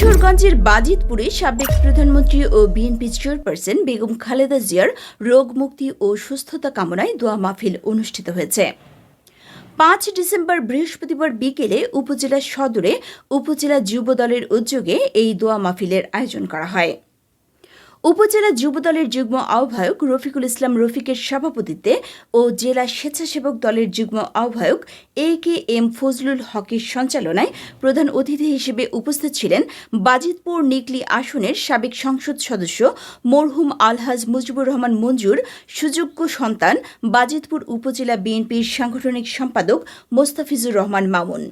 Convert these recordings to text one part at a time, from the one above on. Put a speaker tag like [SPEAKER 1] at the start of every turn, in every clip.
[SPEAKER 1] কিশোরগঞ্জের বাজিতপুরে সাবেক প্রধানমন্ত্রী ও বিএনপি চেয়ারপারসন বেগম খালেদা জিয়ার রোগ মুক্তি ও সুস্থতা কামনায় দোয়া মাহফিল অনুষ্ঠিত হয়েছে। পাঁচ ডিসেম্বর বৃহস্পতিবার বিকেলে উপজেলা সদরে উপজেলা যুব দলের উদ্যোগে এই দোয়া মাহফিলের আয়োজন করা হয়। উপজেলা যুবদলের যুগ্ম আহ্বায়ক রফিকুল ইসলাম রফিকের সভাপতিত্বে ও জেলা স্বেচ্ছাসেবক দলের যুগ্ম আহ্বায়ক এ কে এম ফজলুল হকের সঞ্চালনায় প্রধান অতিথি হিসেবে উপস্থিত ছিলেন বাজিতপুর নিকলি আসনের সাবেক সংসদ সদস্য মরহুম আলহাজ মুজিবুর রহমান মঞ্জুর, সুযোগ্য সন্তান বাজিতপুর উপজেলা বিএনপির সাংগঠনিক সম্পাদক মোস্তাফিজুর রহমান মামুন।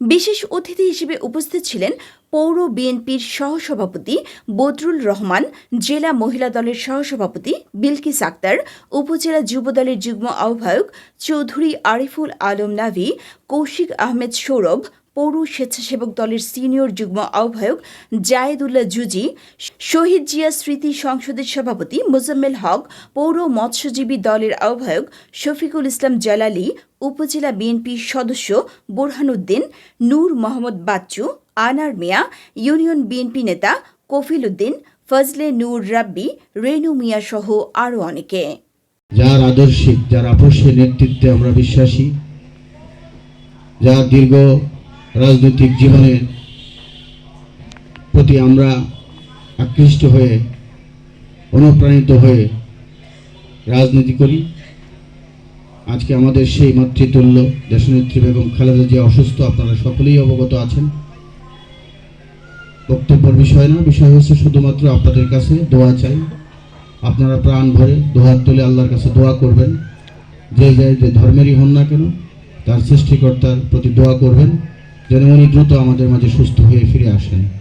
[SPEAKER 1] বিশেষ অতিথি হিসেবে উপস্থিত ছিলেন পৌর বিএনপির সহসভাপতি বদরুল রহমান, জেলা মহিলা দলের সহসভাপতি বিলকিস আক্তার, উপজেলা যুব দলের যুগ্ম আহ্বায়ক চৌধুরী আরিফুল আলম নাভি, কৌশিক আহমেদ সৌরভ পৌর স্বেচ্ছাসেবক দলের সিনিয়র যুগ্ম আহ্বায়ক জায়েদুল্লাহ জুজি, শহীদ জিয়া স্মৃতি সংসদের সভাপতি মোজাম্মেল হক, পৌর মৎস্যজীবী দলের আহ্বায়ক শফিকুল ইসলাম জালালি, উপজেলা বিএনপির সদস্য বোরহানুদ্দিন, নূর মোহাম্মদ বাচ্চু, আনার মিয়া, ইউনিয়ন বিএনপি নেতা কফিল উদ্দিন ফজলে নূর রাব্বি, রেনু মিয়া সহ আরও অনেকে।
[SPEAKER 2] যার আদর্শিক, যার আপসের নেতৃত্বে আমরা বিশ্বাসী, যার দীর্ঘ রাজনৈতিক জীবনের প্রতি আমরা আকৃষ্ট হয়ে, অনুপ্রাণিত হয়ে রাজনীতি করি। আজকে আমাদের সেই মাতৃতুল্য দেশনেত্রী বেগম খালেদা জিয়া অসুস্থ, আপনারা সকলেই অবগত আছেন। বক্তব্যের বিষয় না, বিষয় হচ্ছে শুধুমাত্র আপনাদের কাছে দোয়া চাই। আপনারা প্রাণ ভরে দোহাত তুলে আল্লাহর কাছে দোয়া করবেন। যে যে যে ধর্মেরই হন না কেন, তার সৃষ্টিকর্তার প্রতি দোয়া করবেন। যেন উনি দ্রুত আমাদের মাঝে সুস্থ হয়ে ফিরে আসেন।